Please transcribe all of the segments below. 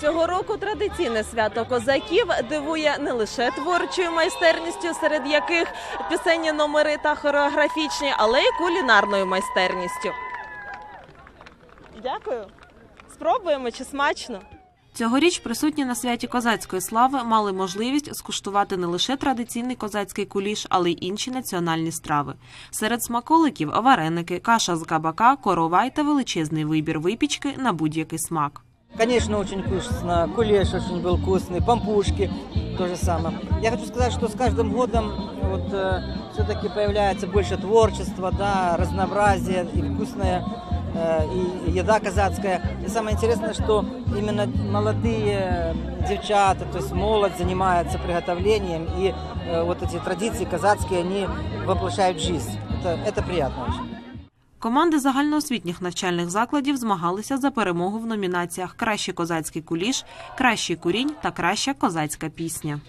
Цього року традиційне свято козаків дивує не лише творчою майстерністю, серед яких пісенні номери та хореографічні, але й кулінарною майстерністю. Дякую. Спробуємо чи смачно. Цьогоріч присутні на святі козацької слави мали можливість скуштувати не лише традиційний козацький куліш, але й інші національні страви. Серед смаколиків вареники, каша з кабака, коровай та величезний вибір випічки на будь-який смак. Конечно, очень вкусно. Кулеш очень был вкусный, пампушки то же самое. Я хочу сказать, что с каждым годом вот, все-таки появляется больше творчества, да, разнообразия и вкусная э, и еда казацкая. И самое интересное, что именно молодые девчата, то есть молодь занимается приготовлением, и э, вот эти традиции казацкие, они воплощают в жизнь. Это, это приятно очень. Команди загальноосвітніх навчальних закладів змагалися за перемогу в номінаціях Кращий козацький куліш, Кращий курінь та Краща козацька пісня.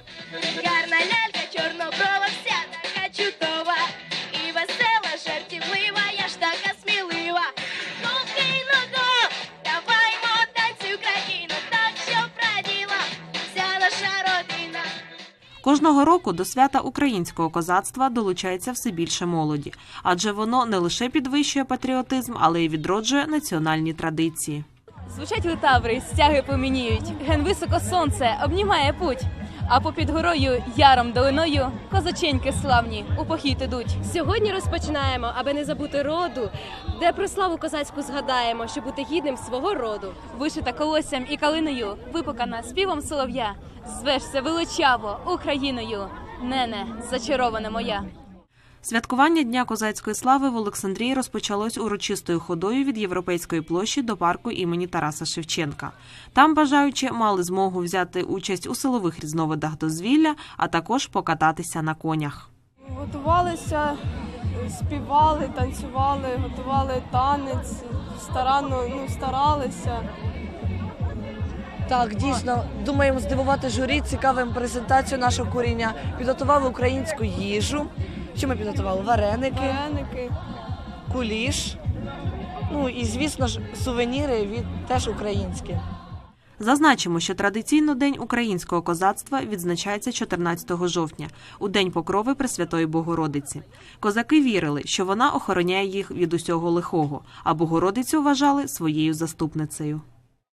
Кожного року до свята українського козацтва долучається все більше молоді, адже воно не лише підвищує патріотизм, але й відроджує національні традиції. Звучать литаври, стяги помініють. Ген високо сонце обнімає путь. А попід горою, яром долиною, козаченьки славні у похід ідуть. Сьогодні розпочинаємо, аби не забути роду, де про славу козацьку згадаємо, щоб бути гідним свого роду. Вишита колоссям і калиною, випукана співом солов'я. Звешся величаво Україною. Нене, зачарована моя. Святкування Дня козацької слави в Олександрії розпочалось урочистою ходою від європейської площі до парку імені Тараса Шевченка. Там бажаючі мали змогу взяти участь у силових різновидах дозвілля, а також покататися на конях. Готувалися, співали, танцювали, готували танець, старанно ну, старалися. Так, дійсно, думаємо здивувати журі цікавим презентацією нашого куріння. Підготували українську їжу. Що ми підготували? Вареники, Вареники. куліш. Ну і звісно ж, сувеніри від теж українські. Зазначимо, що традиційно День українського козацтва відзначається 14 жовтня, у День Покрови Пресвятої Богородиці. Козаки вірили, що вона охороняє їх від усього лихого, а Богородицю вважали своєю заступницею.